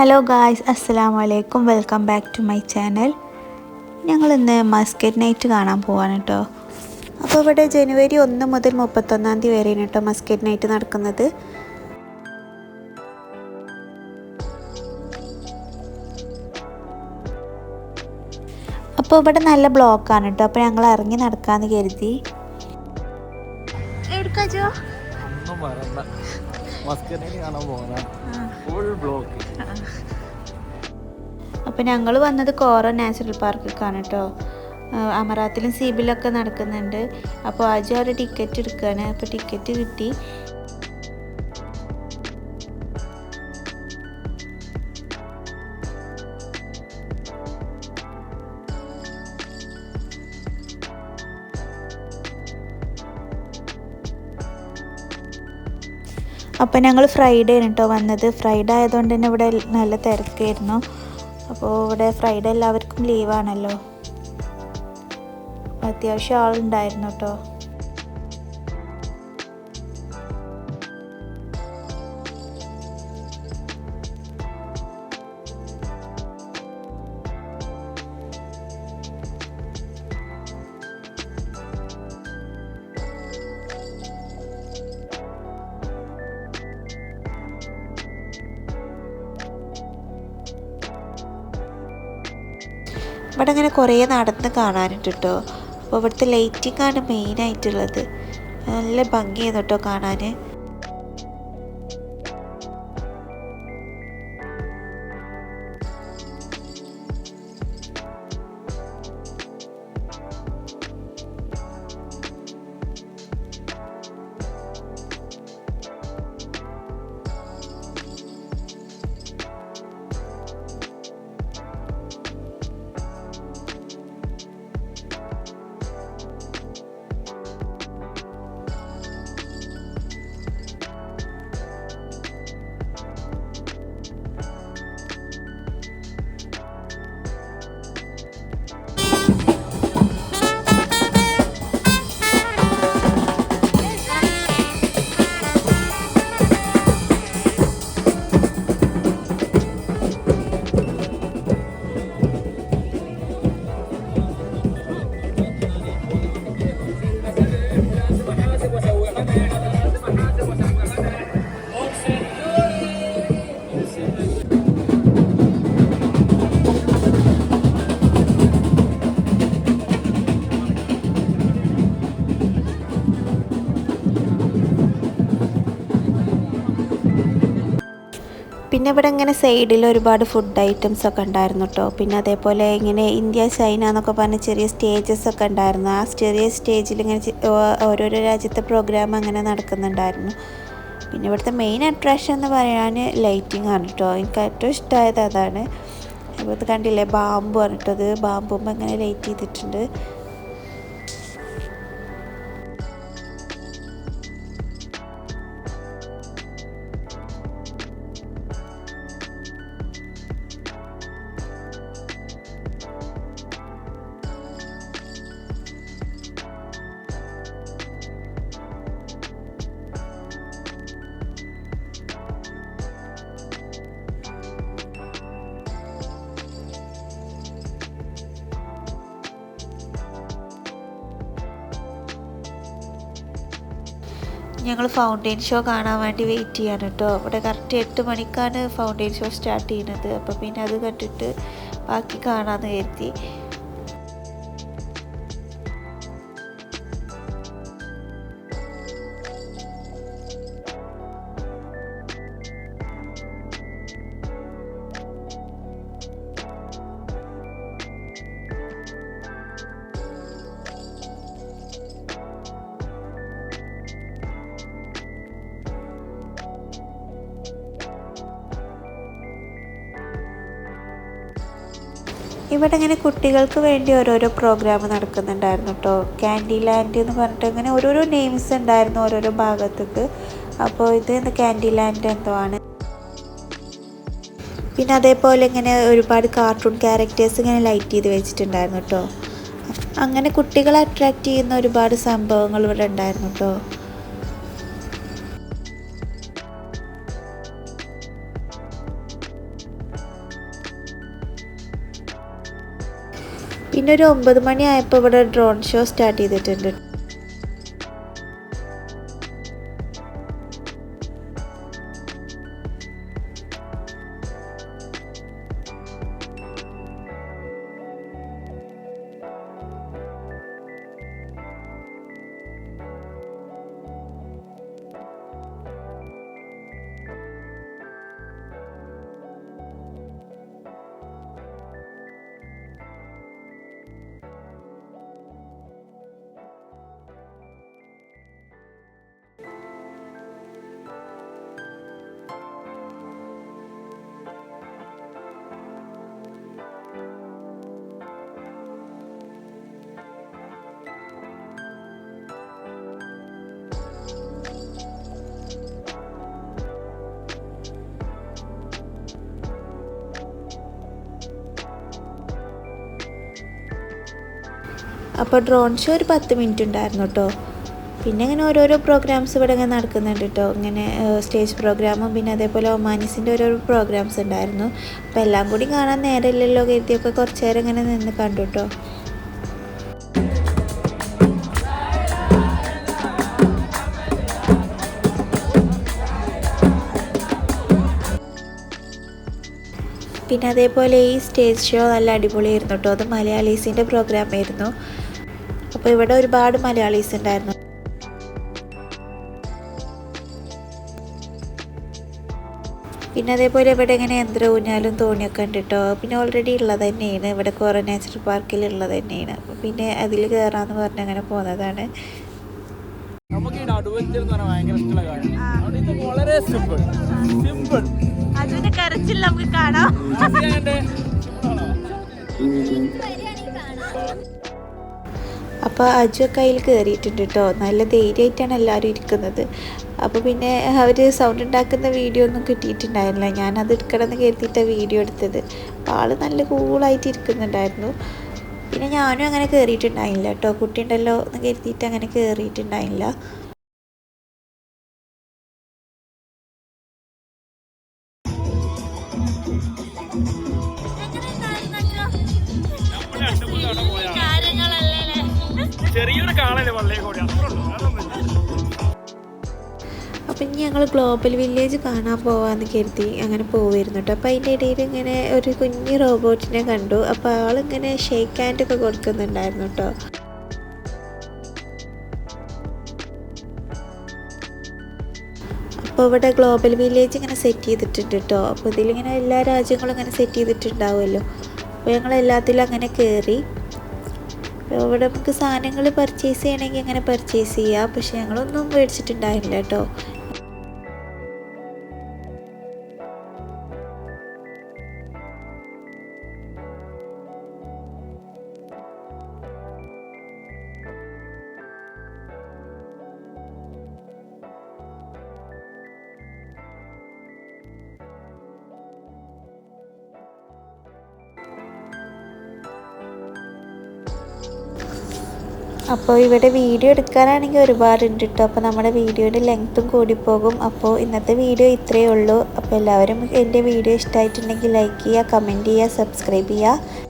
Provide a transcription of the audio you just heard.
Hello guys അസ്സലാമു വലൈക്കും welcome back to my channel ഞങ്ങൾ ഇന്ന് മസ്കറ്റ് നൈറ്റ് കാണാൻ പോവാണ് കേട്ടോ അപ്പോൾ ഇവിടെ ജനുവരി ഒന്ന് മുതൽ മുപ്പത്തൊന്നാം തീയതി വരെയാണ് കേട്ടോ മസ്കറ്റ് നൈറ്റ് നടക്കുന്നത്. അപ്പോൾ ഇവിടെ നല്ല ബ്ലോക്കാണ് കേട്ടോ അപ്പോൾ ഞങ്ങൾ ഇറങ്ങി നടക്കാമെന്ന് കരുതി. ഒന്നും വരണ്ട. മസ്കറ്റിന് കാണാൻ ഫുൾ ബ്ലോക്ക് അപ്പോൾ ഞങ്ങൾ വന്നത് കോറ നാച്ചുറൽ പാർക്കിലേക്കാണ് കേട്ടോ അമറാത്തിലും സീബിലൊക്കെ നടക്കുന്നുണ്ട്. അപ്പോൾ ആജു ഒരു ടിക്കറ്റ് എടുക്കുകയാണ് അപ്പോൾ ടിക്കറ്റ് കിട്ടി. അപ്പോൾ ഞങ്ങൾ ഫ്രൈഡേ ആണ് കേട്ടോ വന്നത്. ഫ്രൈഡേ ആയതുകൊണ്ട് തന്നെ ഇവിടെ നല്ല തിരക്കായിരുന്നു. അപ്പോൾ ഇവിടെ ഫ്രൈഡേ എല്ലാവർക്കും ലീവാണല്ലോ അത്യാവശ്യം ആളുണ്ടായിരുന്നു കേട്ടോ ഇവിടെ അങ്ങനെ കുറേ നടന്ന് കാണാനുണ്ട് കേട്ടോ അപ്പോൾ ഇവിടുത്തെ ലൈറ്റിംഗ് ആണ് മെയിൻ ആയിട്ടുള്ളത്. നല്ല ഭംഗിയാണ് കേട്ടോ കാണാൻ പിന്നെ ഇവിടെ ഇങ്ങനെ സൈഡിൽ ഒരുപാട് ഫുഡ് ഐറ്റംസ് ഒക്കെ ഉണ്ടായിരുന്നു കേട്ടോ പിന്നെ അതേപോലെ ഇങ്ങനെ ഇന്ത്യ ചൈന എന്നൊക്കെ പറഞ്ഞ ചെറിയ സ്റ്റേജസ് ഒക്കെ ഉണ്ടായിരുന്നു. ആ ചെറിയ സ്റ്റേജിൽ ഇങ്ങനെ ഓരോരോ രാജ്യത്തെ പ്രോഗ്രാം അങ്ങനെ നടക്കുന്നുണ്ടായിരുന്നു. പിന്നെ ഇവിടുത്തെ മെയിൻ അട്രാക്ഷൻ എന്ന് പറയാൻ ലൈറ്റിംഗ് ആണ് കേട്ടോ എനിക്ക് ഏറ്റവും ഇഷ്ടമായത് അതാണ്. ഇത് കണ്ടില്ലേ കേട്ടോ പറഞ്ഞിട്ടത്. ബാമ്പുമ്പോൾ ഇങ്ങനെ ലൈറ്റ് ചെയ്തിട്ടുണ്ട്. ഞങ്ങൾ ഫൗണ്ടെയിൻ ഷോ കാണാൻ വേണ്ടി വെയിറ്റ് ചെയ്യാണ് കേട്ടോ ഇവിടെ കറക്റ്റ് എട്ട് മണിക്കാണ് ഫൗണ്ടെയിൻ ഷോ സ്റ്റാർട്ട് ചെയ്യുന്നത്. അപ്പോൾ പിന്നെ അത് കണ്ടിട്ട് ബാക്കി കാണാമെന്ന് കരുതി. ഇവിടെ ഇങ്ങനെ കുട്ടികൾക്ക് വേണ്ടി ഓരോരോ പ്രോഗ്രാം നടക്കുന്നുണ്ടായിരുന്നു കേട്ടോ ക്യാൻഡി ലാൻഡ് എന്ന് പറഞ്ഞിട്ട് ഇങ്ങനെ ഓരോരോ നെയിംസ് ഉണ്ടായിരുന്നു ഓരോരോ ഭാഗത്തേക്ക്. അപ്പോൾ ഇത് ക്യാൻഡി ലാൻഡ് എന്തോ ആണ്. പിന്നെ അതേപോലെ ഇങ്ങനെ ഒരുപാട് കാർട്ടൂൺ ക്യാരക്ടേഴ്സ് ഇങ്ങനെ ലൈറ്റ് ചെയ്ത് വെച്ചിട്ടുണ്ടായിരുന്നു കേട്ടോ അങ്ങനെ കുട്ടികളെ അട്രാക്റ്റ് ചെയ്യുന്ന ഒരുപാട് സംഭവങ്ങൾ ഇവിടെ ഉണ്ടായിരുന്നു കേട്ടോ പിന്നെ ഒരു ഒമ്പത് മണി ആയപ്പോൾ ഇവിടെ ഡ്രോൺ ഷോ സ്റ്റാർട്ട് ചെയ്തിട്ടുണ്ട്. അപ്പോൾ ഡ്രോൺ ഷോ ഒരു പത്ത് മിനിറ്റ് ഉണ്ടായിരുന്നു കേട്ടോ പിന്നെ ഇങ്ങനെ ഓരോരോ പ്രോഗ്രാംസ് ഇവിടെ ഇങ്ങനെ നടക്കുന്നുണ്ട് കേട്ടോ ഇങ്ങനെ സ്റ്റേജ് പ്രോഗ്രാമും പിന്നെ അതേപോലെ ഒമാനിസിന്റെ ഓരോരോ പ്രോഗ്രാംസ് ഉണ്ടായിരുന്നു. അപ്പോൾ എല്ലാം കൂടി കാണാൻ നേരമില്ലല്ലോ കരുതിയൊക്കെ കുറച്ച് നേരം ഇങ്ങനെ നിന്ന് കണ്ടു കേട്ടോ പിന്നെ അതേപോലെ ഈ സ്റ്റേജ് ഷോ നല്ല അടിപൊളിയായിരുന്നു കേട്ടോ അത് മലയാളീസിന്റെ പ്രോഗ്രാം ആയിരുന്നു. അപ്പോൾ ഇവിടെ ഒരുപാട് മലയാളീസ് ഉണ്ടായിരുന്നു. പിന്നെ അതേപോലെ ഇവിടെ ഇങ്ങനെ യന്ത്ര ഊഞ്ഞാലും തോണിയൊക്കെ ഉണ്ട് കേട്ടോ പിന്നെ ഓൾറെഡി ഉള്ളത് തന്നെയാണ്. ഇവിടെ കുറേ നാച്ചുറൽ പാർക്കിൽ ഉള്ളത് തന്നെയാണ്. അപ്പോൾ പിന്നെ അതിൽ കയറാമെന്ന് പറഞ്ഞ് അങ്ങനെ പോകുന്നതാണ് നമുക്ക് ഈ അഡ്വഞ്ചർ എന്ന് പറഞ്ഞാൽ ഭയങ്കര ഇഷ്ടമുള്ള കാര്യം. ഇത് വളരെ സിമ്പിൾ സിമ്പിൾ അതിന്റെ കരച്ചിൽ നമുക്ക് കാണാം. അപ്പോൾ അജു കയ്യിൽ കയറിയിട്ടുണ്ട് കേട്ടോ നല്ല ധൈര്യമായിട്ടാണ് എല്ലാവരും ഇരിക്കുന്നത്. അപ്പോൾ പിന്നെ അവർ സൗണ്ട് ഉണ്ടാക്കുന്ന വീഡിയോ ഒന്നും കിട്ടിയിട്ടുണ്ടായിരുന്നില്ല. ഞാനത് എടുക്കണമെന്ന് കരുതിയിട്ടാണ് വീഡിയോ എടുത്തത്. അപ്പോൾ ആൾ നല്ല കൂളായിട്ട് ഇരിക്കുന്നുണ്ടായിരുന്നു. പിന്നെ ഞാനും അങ്ങനെ കയറിയിട്ടുണ്ടായില്ല കേട്ടോ കുട്ടി ഉണ്ടല്ലോ എന്ന് കരുതിയിട്ട് അങ്ങനെ കയറിയിട്ടുണ്ടായില്ല ചെറിയൊരു കാളല്ലേ വള്ളേ കൂടി. അപ്പം ഇനി ഞങ്ങൾ ഗ്ലോബൽ വില്ലേജ് കാണാൻ പോവാന്ന് കരുതി അങ്ങനെ പോവായിരുന്നു കേട്ടോ. അപ്പോൾ അതിന്റെ ഇടയിൽ ഇങ്ങനെ ഒരു കുഞ്ഞു റോബോട്ടിനെ കണ്ടു. അപ്പോൾ ആളിങ്ങനെ ഷേക്ക് ഹാൻഡ് ഒക്കെ കൊടുക്കുന്നുണ്ടായിരുന്നു കേട്ടോ. അപ്പോൾ ഇവിടെ ഗ്ലോബൽ വില്ലേജ് ഇങ്ങനെ സെറ്റ് ചെയ്തിട്ടുണ്ട് കേട്ടോ. അപ്പോൾ ഇതിലിങ്ങനെ എല്ലാ രാജ്യങ്ങളും ഇങ്ങനെ സെറ്റ് ചെയ്തിട്ടുണ്ടാവുമല്ലോ. അപ്പോൾ ഞങ്ങൾ എല്ലാത്തിലും അങ്ങനെ കയറി ഇവിടെ നമുക്ക് സാധനങ്ങൾ പർച്ചേസ് ചെയ്യണമെങ്കിൽ അങ്ങനെ പർച്ചേസ് ചെയ്യാം. പക്ഷേ ഞങ്ങളൊന്നും മേടിച്ചിട്ടുണ്ടായിരുന്നില്ല കേട്ടോ. അപ്പോൾ ഇവിടെ വീഡിയോ എടുക്കാനാണെങ്കിൽ ഒരുപാടുണ്ട് കേട്ടോ അപ്പോൾ നമ്മുടെ വീഡിയോയുടെ ലെങ്ത്തും കൂടിപ്പോകും. അപ്പോൾ ഇന്നത്തെ വീഡിയോ ഇത്രയേ ഉള്ളൂ. അപ്പോൾ എല്ലാവരും എന്റെ വീഡിയോ ഇഷ്ടമായിട്ടുണ്ടെങ്കിൽ ലൈക്ക് ചെയ്യുക കമന്റ് ചെയ്യുക സബ്സ്ക്രൈബ് ചെയ്യുക.